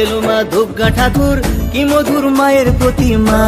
এলো মা দুর্গা ঠাকুর, কি মধুর মায়ের প্রতিমা।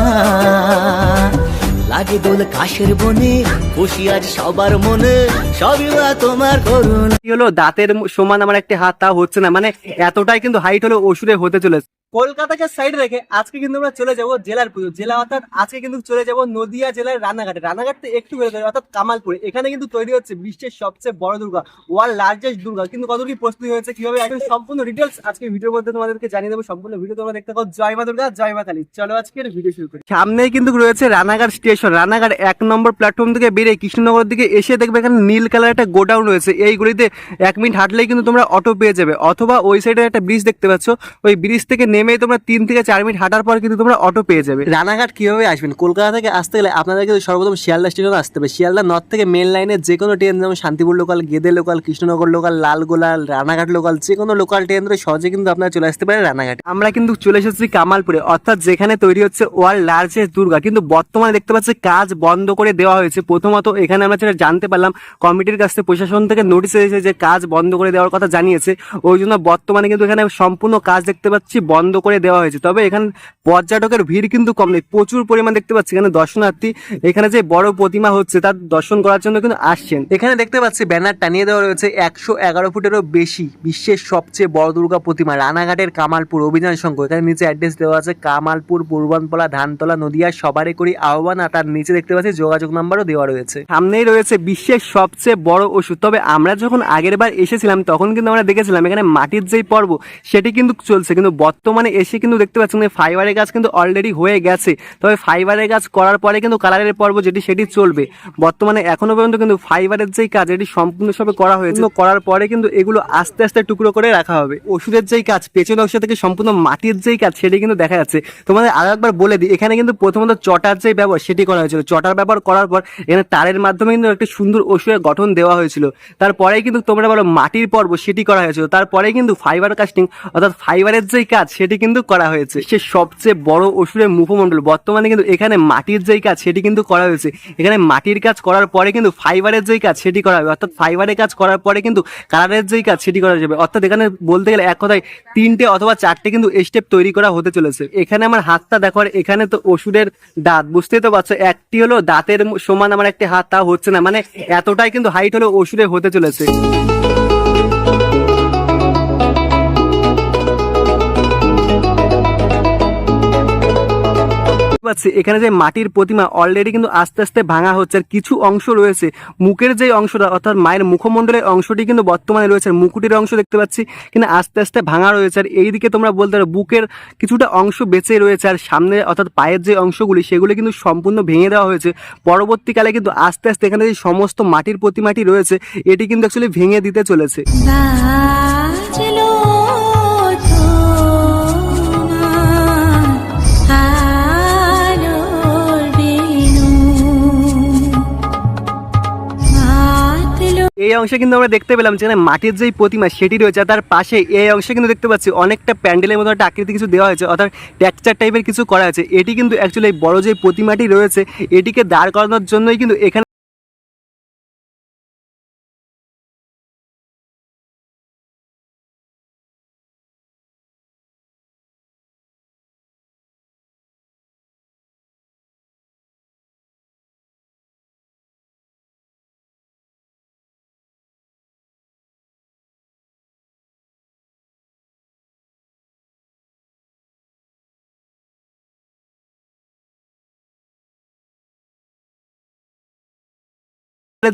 লাগে দোল কাশের বনে, খুশি আজ সবার মনে, সবই তোমার করুন হলো? দাঁতের সমান আমার একটা হাত, তা হচ্ছে না। মানে এতটাই কিন্তু হাইট হলো ওষুধে হতে চলেছে। কলকাতাকে সাইড রেখে আজকে কিন্তু আমরা চলে যাব জেলার পুজো। জেলা অর্থাৎ আজকে কিন্তু চলে যাব নদিয়া জেলার রানাঘাটে রানাঘাট থেকে একটু বেরোতে হবে, অর্থাৎ কামালপুরে। এখানে কিন্তু তৈরি হচ্ছে বিশ্বের সবচেয়ে বড় দুর্গা, ওয়ার্ল্ড লার্জেস্ট দুর্গা। কিন্তু কত কি প্রস্তুতি হয়েছে, কীভাবে একদম সম্পূর্ণ ডিটেলস আজকে ভিডিওর মধ্যে তোমাদেরকে জানিয়ে দেবো। সম্পূর্ণ ভিডিও তোমরা দেখতে পাও জয় মা দুর্গা, জয় মা কালী। চলো আজকের ভিডিও শুরু করি। সামনেই কিন্তু রয়েছে রানাঘাট স্টেশন রানাঘাট এক নম্বর প্ল্যাটফর্ম থেকে বেরিয়ে কৃষ্ণনগর দিকে এসে দেখবে এখানে নীল কালার একটা গোডাউন রয়েছে। এই গলিতে এক মিনিট হাঁটলেই কিন্তু তোমরা অটো পেয়ে যাবে। অথবা ওই সাইডে একটা ব্রিজ দেখতে পাচ্ছ। ওই ব্রিজ থেকে নেমেই তোমরা তিন থেকে চার মিনিট হাঁটার পর কিন্তু তোমরা অটো পেয়ে যাবে। রানাঘাট কীভাবে আসবেন? কলকাতা থেকে আসতে গেলে আপনাদের কিন্তু সর্বপ্রথম শিয়ালদা স্টেশনে আসতে হবে। শিয়ালদা নর্থ থেকে মেন লাইনে যে কোনো ট্রেন যেমন Shantipur local Gede local Krishnanagar local Lalgola Ranaghat local যে কোনো লোকাল ট্রেন ধরে সহজে কিন্তু আপনারা চলে আসতে পারেন রানাঘাট। আমরা কিন্তু চলে এসেছি কামালপুরে। অর্থাৎ যেখানে তৈরি হচ্ছে ওয়ার্ল্ড লার্জেস্ট দুর্গা। কিন্তু বর্তমানে দেখতে পাচ্ছি কাজ বন্ধ করে দেওয়া হয়েছে। প্রথমত এখানে আমরা যেটা জানতে পারলাম কমিটির কাছ থেকে প্রশাসন থেকে নোটিশ এসেছে যে কাজ বন্ধ করে দেওয়ার কথা জানিয়েছে। ওই জন্য বর্তমানে কিন্তু এখানে সম্পূর্ণ কাজ দেখতে পাচ্ছি বন্ধ করে দেওয়া হয়েছে। তবে এখানে পর্যটকের ভিড় কিন্তু কম নেই। প্রচুর পরিমাণ দেখতে পাচ্ছি এখানে দর্শনার্থী। এখানে যে বড় প্রতিমা হচ্ছে, তার দর্শন করার জন্য কিন্তু আসছেন। এখানে দেখতে পাচ্ছি ব্যানার টানিয়ে দেওয়া রয়েছে, একশো এগারো ফুটেরও বেশি বিশ্বের সবচেয়ে বড় দুর্গা প্রতিমা, রানাঘাটের কামালপুর অভিযান সংঘ। এখানে নিচে অ্যাড্রেস দেওয়া আছে, কামালপুর, পূর্বানপলা, ধানতলা, নদিয়া সবারই করি, আহ্বান। আর তার নিচে দেখতে পাচ্ছি যোগাযোগ নাম্বারও দেওয়া রয়েছে। সামনেই রয়েছে বিশ্বের সবচেয়ে বড় ওষুধ। তবে আমরা যখন আগের বার এসেছিলাম, তখন কিন্তু আমরা দেখেছিলাম, এখানে মাটির যেই পর্ব, সেটি কিন্তু চলছে। কিন্তু বর্তমানে এসে কিন্তু দেখতে পাচ্ছি মানে ফাইবারের গাছ কিন্তু অলরেডি হয়ে গেছে। তবে ফাইবারের গাছ করার পরে কিন্তু কালারের পর্ব যেটি, সেটি চলবে। বর্তমানে এখনও পর্যন্ত কিন্তু ফাইবারের যেই কাজ, এটি সম্পূর্ণভাবে করা হয়েছে। করার পরে কিন্তু এগুলো আস্তে আস্তে টুকরো করে রাখা হবে। ওষুধের যেই কাজ, পেছন অংশ থেকে সম্পূর্ণ মাটির যেই কাজ, সেটি কিন্তু দেখা যাচ্ছে। তোমাদের আরও একবার বলে দিই, এখানে কিন্তু প্রথমত চটার যে ব্যবহার, সেটি করা হয়েছিল। চটার ব্যবহার করার পর এখানে তারের মাধ্যমে কিন্তু একটা সুন্দর ওষুধের গঠন দেওয়া হয়েছিল। তারপরেই কিন্তু তোমরা বলো মাটির পর্ব, সেটি করা হয়েছিল। তারপরে কিন্তু ফাইবার কাস্টিং অর্থাৎ ফাইবারের যেই কাজ সেটি কিন্তু করা হয়েছে। সে সবচেয়ে বড় ওষুধের মুখমণ্ডল। বর্তমানে কিন্তু এখানে মাটির যেই কাজ, সেটি কিন্তু করা হয়েছে। এখানে মাটির কাজ করার পরে কিন্তু ফাইবারের যেই কাজ, সেটি করা হবে। অর্থাৎ ফাইবারের কাজ করার পরে কিন্তু কালারের যেই কাজ, সেটি করা যাবে। অর্থাৎ এখানে বলতে গেলে এক কথায় তিনটে অথবা চারটে কিন্তু স্টেপ তৈরি করা হতে চলেছে। এখানে আমার হাতটা দেখো, আর এখানে তো ওষুধের দাঁত। বুঝতেই তো পারছ, একটি হলো দাঁতের সমান আমার একটি হাত, তা হচ্ছে না। মানে এতটাই কিন্তু হাইট হলো ওষুধে হতে চলেছে। পাচ্ছি। এখানে যে মাটির প্রতিমা অলরেডি কিন্তু আস্তে আস্তে ভাঙা হচ্ছে। আর কিছু অংশ রয়েছে। মুখের যে অংশটা, অর্থাৎ মায়ের মুখমণ্ডলের অংশটি কিন্তু বর্তমানে রয়েছে। আর মুকুটির অংশ দেখতে পাচ্ছি, কিন্তু আস্তে আস্তে ভাঙা রয়েছে। আর এইদিকে তোমরা বলতে পারো, বুকের কিছুটা অংশ বেঁচে রয়েছে। আর সামনে, অর্থাৎ পায়ের যে অংশগুলি, সেগুলি কিন্তু সম্পূর্ণ ভেঙে দেওয়া হয়েছে। পরবর্তীকালে কিন্তু আস্তে আস্তে এখানে যে সমস্ত মাটির প্রতিমাটি রয়েছে, এটি কিন্তু অ্যাকচুয়ালি ভেঙে দিতে চলেছে। এই অংশে কিন্তু আমরা দেখতে পেলাম যেখানে মাটির যেই প্রতিমা সেটি রয়েছে তার পাশে এই অংশে কিন্তু দেখতে পাচ্ছি অনেকটা প্যান্ডেলের মতো একটা আকৃতি কিছু দেওয়া হয়েছে, অর্থাৎ টেক্সচার টাইপের কিছু করা হয়েছে। এটি কিন্তু অ্যাকচুয়ালি বড় যে প্রতিমাটি রয়েছে, এটিকে দাঁড় করানোর জন্যই কিন্তু এখানে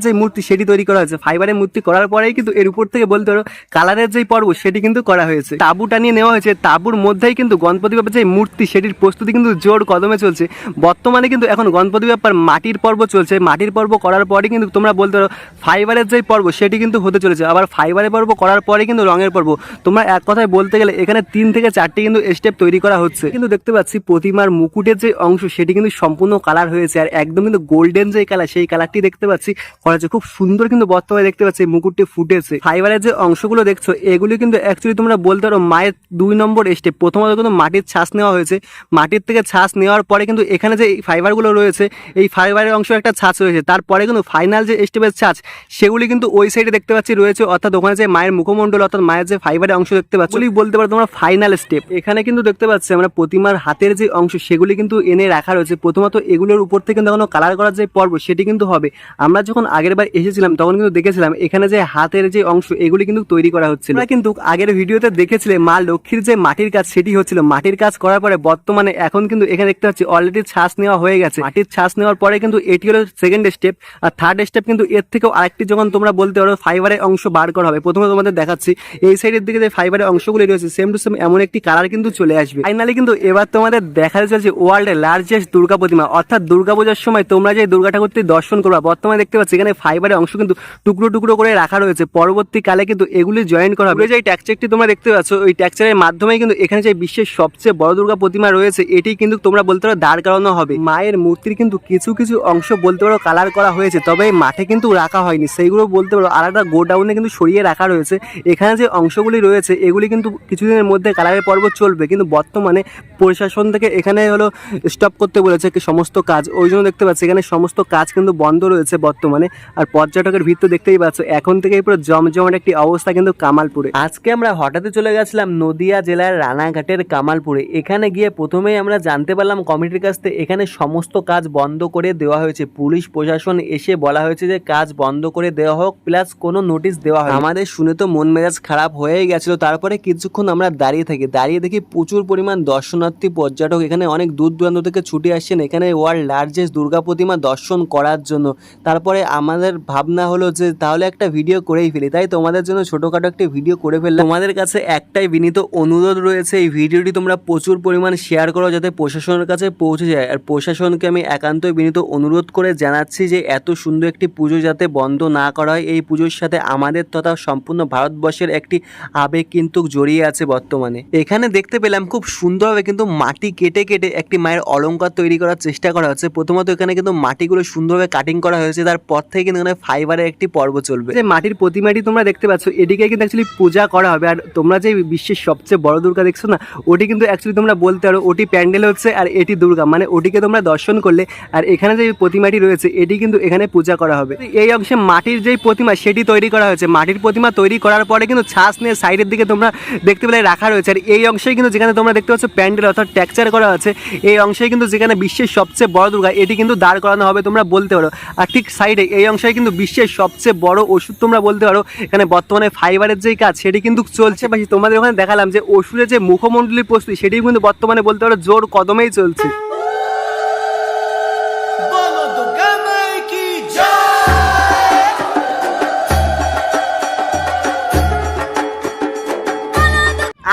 যে মূর্তি সেটি তৈরি করা হয়েছে। ফাইবারের মূর্তি করার পরেই কিন্তু এর উপর থেকে বলতে পারো কালারের যে পর্ব সেটি কিন্তু করা হয়েছে। তাবুটা নিয়ে নেওয়া হয়েছে। তাবুর মধ্যেই কিন্তু গণপতি বাপ্পার যে মূর্তি সেটির প্রস্তুতি কিন্তু জোর কদমে চলছে। বর্তমানে কিন্তু এখন গণপতি বাপ্পার মাটির পর্ব চলছে। মাটির পর্ব করার পরে কিন্তু তোমরা বলতে পারো ফাইবারের যেই পর্ব সেটি কিন্তু হতে চলেছে। আবার ফাইবারের পর্ব করার পরে কিন্তু রঙের পর্ব। তোমরা এক কথায় বলতে গেলে এখানে তিন থেকে চারটি কিন্তু স্টেপ তৈরি করা হচ্ছে। কিন্তু দেখতে পাচ্ছি প্রতিমার মুকুটের যে অংশ সেটি কিন্তু সম্পূর্ণ কালার হয়েছে। আর একদম কিন্তু গোল্ডেন যে কালার সেই কালারটি দেখতে পাচ্ছি করা হয়েছে খুব সুন্দর কিন্তু বর্তমানে দেখতে পাচ্ছি মুকুটটি ফুটেছে। ফাইবারের যে অংশগুলো দেখছ, এগুলি কিন্তু অ্যাকচুয়ালি তোমরা বলতে পারো মায়ের দুই নম্বর স্টেপ। প্রথমত কিন্তু মাটির ছাঁচ নেওয়া হয়েছে। মাটির থেকে ছাঁচ নেওয়ার পরে কিন্তু এখানে যে ফাইবারগুলো রয়েছে, এই ফাইবারের অংশ একটা ছাঁচ রয়েছে। তারপরে কিন্তু ফাইনাল যে স্টেপের ছাঁচ, সেগুলি কিন্তু ওই সাইডে দেখতে পাচ্ছি রয়েছে। অর্থাৎ ওখানে যে মায়ের মুখমণ্ডল, অর্থাৎ মায়ের যে ফাইবারের অংশ দেখতে পাচ্ছি বলতে পারো তোমরা ফাইনাল স্টেপ এখানে কিন্তু দেখতে পাচ্ছি আমরা প্রতিমার হাতের যে অংশ, সেগুলি কিন্তু এনে রাখা রয়েছে। প্রথমত এগুলোর উপর থেকে কিন্তু এখনও কালার করার যে পর্ব, সেটি কিন্তু হবে। আমরা যখন আগের বার এসেছিলাম, তখন কিন্তু দেখেছিলাম এখানে যে হাতের যে অংশ, এগুলি কিন্তু তৈরি করা হচ্ছিল। কিন্তু আগের ভিডিওতে দেখেছিলে মা লক্ষ্মীর যে মাটির কাজ সেটি হচ্ছিল। মাটির কাজ করার পরে বর্তমানে এখন কিন্তু এখানে দেখতে পাচ্ছি অলরেডি ছাঁচ নেওয়া হয়ে গেছে। মাটির ছাঁচ নেওয়ার পরে কিন্তু এটি হলো সেকেন্ড স্টেপ আর থার্ড স্টেপ কিন্তু এর থেকেও আরেকটি যখন তোমরা বলতে পারো ফাইবারের অংশ বার করা হবে। প্রথমে তোমাদের দেখাচ্ছি, এই সাইডের দিকে যে ফাইবারের অংশগুলি রয়েছে সেম টু সেম এমন একটি কালার কিন্তু চলে আসবে। ফাইনালি কিন্তু এবার তোমাদের দেখা যাচ্ছে ওয়ার্ল্ডের লার্জেস্ট দুর্গা প্রতিমা। অর্থাৎ দুর্গাপূজার সময় তোমরা যে দুর্গা ঠাকুরটি দর্শন করবা, বর্তমানে দেখতে পাচ্ছি এখানে ফাইবারের অংশ কিন্তু টুকরো টুকরো করে রাখা রয়েছে। পরবর্তীকালে কিন্তু এগুলি জয়েন করা হবে। যে এই ট্যাকচারটি তোমরা দেখতে পাচ্ছ, ওই ট্যাকচারের মাধ্যমে কিন্তু এখানে যে বিশ্বের সবচেয়ে বড় দুর্গা প্রতিমা রয়েছে, এটি কিন্তু তোমরা বলতে পারো দাঁড় করানো হবে। মায়ের মূর্তির কিন্তু কিছু কিছু অংশ বলতে পারো কালার করা হয়েছে, তবে মাঠে কিন্তু রাখা হয়নি। সেইগুলো বলতে পারো একটা গোডাউনে কিন্তু সরিয়ে রাখা রয়েছে। এখানে যে অংশগুলি রয়েছে, এগুলি কিন্তু কিছুদিনের মধ্যে কালারের পর্ব চলবে। কিন্তু বর্তমানে প্রশাসন থেকে এখানে হলো স্টপ করতে বলেছে সমস্ত কাজ। ওই জন্য দেখতে পাচ্ছি এখানে সমস্ত কাজ কিন্তু বন্ধ রয়েছে বর্তমানে। আর পর্যটকের ভিড় তো দেখতেই পাচ্ছ। এখন থেকেই পুরো জমজমাট একটি অবস্থা কিন্তু কামালপুরে। আজকে আমরা হঠাৎই চলে গেছিলাম নদিয়া জেলার রানাঘাটের কামালপুরে। এখানে গিয়ে প্রথমেই আমরা জানতে পারলাম কমিটির কাছ থেকে এখানে সমস্ত কাজ বন্ধ করে দেওয়া হয়েছে। পুলিশ, প্রশাসন এসে বলা হয়েছে যে কাজ বন্ধ করে দেওয়া হোক, প্লাস কোনো নোটিশ দেওয়া হয় আমাদের শুনে তো মন মেজাজ খারাপ হয়ে গেছিল। তারপরে কিছুক্ষণ আমরা দাঁড়িয়ে থাকি। দাঁড়িয়ে দেখি প্রচুর পরিমাণ দর্শনার্থী, পর্যটক এখানে অনেক দূর দূরান্ত থেকে ছুটে আসছেন। এখানে ওয়ার্ল্ড লার্জেস্ট দুর্গা প্রতিমা দর্শন করার জন্য। তারপরে আমাদের ভাবনা হলো যে তাহলে একটা ভিডিও করেই ফেলি, তাই তোমাদের জন্য ছোটোখাটো একটি ভিডিও করে ফেললাম। তোমাদের কাছে একটাই বিনীত অনুরোধ রয়েছে, এই ভিডিওটি তোমরা প্রচুর পরিমাণ শেয়ার করো যাতে প্রশাসনের কাছে পৌঁছে যায়। আর প্রশাসনকে আমি একান্তই বিনীত অনুরোধ করে জানাচ্ছি যে এত সুন্দর একটি পুজো যাতে বন্ধ না করা হয়, এই পুজোর সাথে আমাদের তথা সম্পূর্ণ ভারতবর্ষের একটি আবেগ কিন্তু জড়িয়ে আছে বর্তমানে। এখানে দেখতে পেলাম খুব সুন্দরভাবে কিন্তু মাটি কেটে কেটে একটি মায়ের অলংকার তৈরি করার চেষ্টা করা হচ্ছে। প্রথমত এখানে কিন্তু মাটিগুলো সুন্দরভাবে কাটিং করা হয়েছে, তারপর থেকে কিন্তু এখানে ফাইবারের একটি পর্ব চলবে। যে মাটির প্রতিমাটি তোমরা দেখতে পাচ্ছ এটিকে কিন্তু অ্যাকচুয়ালি পূজা করা হবে। আর তোমরা যে বিশ্বের সবচেয়ে বড় দুর্গা দেখছ না, ওটি কিন্তু অ্যাকচুয়ালি তোমরা বলতে পারো, ওটি প্যান্ডেল হচ্ছে আর এটি দুর্গা। মানে ওটিকে তোমরা দর্শন করলে, আর এখানে যে প্রতিমাটি রয়েছে, এটি কিন্তু এখানে পূজা করা হবে। এই অংশে মাটির যেই প্রতিমা, সেটি তৈরি করা হয়েছে। মাটির প্রতিমা তৈরি করার পরে কিন্তু ছাঁচ নিয়ে সাইডের দিকে তোমরা দেখতে পেলে রাখা রয়েছে। আর এই অংশে কিন্তু যেখানে তোমরা দেখতে পাচ্ছ প্যান্ডেল অর্থাৎ ট্যাকচার করা আছে, এই অংশে কিন্তু যেখানে বিশ্বের সবচেয়ে বড় দুর্গা, এটি কিন্তু দাঁড় করানো হবে তোমরা বলতে পারো। আর ঠিক সাইডে অংশে কিন্তু বিশ্বের সবচেয়ে বড় ওষুধ তোমরা বলতে পারো। এখানে বর্তমানে ফাইবারের যেই কাজ, সেটি কিন্তু চলছে। বা তোমাদের ওখানে দেখালাম যে ওষুধের যে মুখমন্ডলী প্রস্তুতি সেটি কিন্তু বর্তমানে বলতে পারো জোর কদমেই চলছে।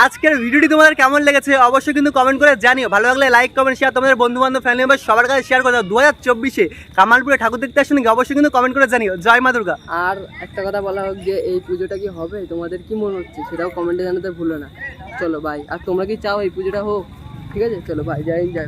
আজকের ভিডিওটি তোমাদের কেমন লেগেছে অবশ্যই কিন্তু কমেন্ট করে জানিও। ভালো লাগলে লাইক কমেন্ট শেয়ার তোমাদের বন্ধু বান্ধব ফ্যামিলি মেম্বার সবার কাছে শেয়ার করে দাও। দু হাজার চব্বিশে কামালপুরে ঠাকুর দেখতে আসুন অবশ্যই কিন্তু কমেন্ট করে জানিও। জয় মা দুর্গা। আর একটা কথা বলা হোক যে, এই পুজোটা কি হবে? তোমাদের কি মনে হচ্ছে? সেটাও কমেন্টে জানাতে ভুলো না। চলো ভাই আর তোমরা কি চাও এই পুজোটা হোক? ঠিক আছে? চলো ভাই যাই যাই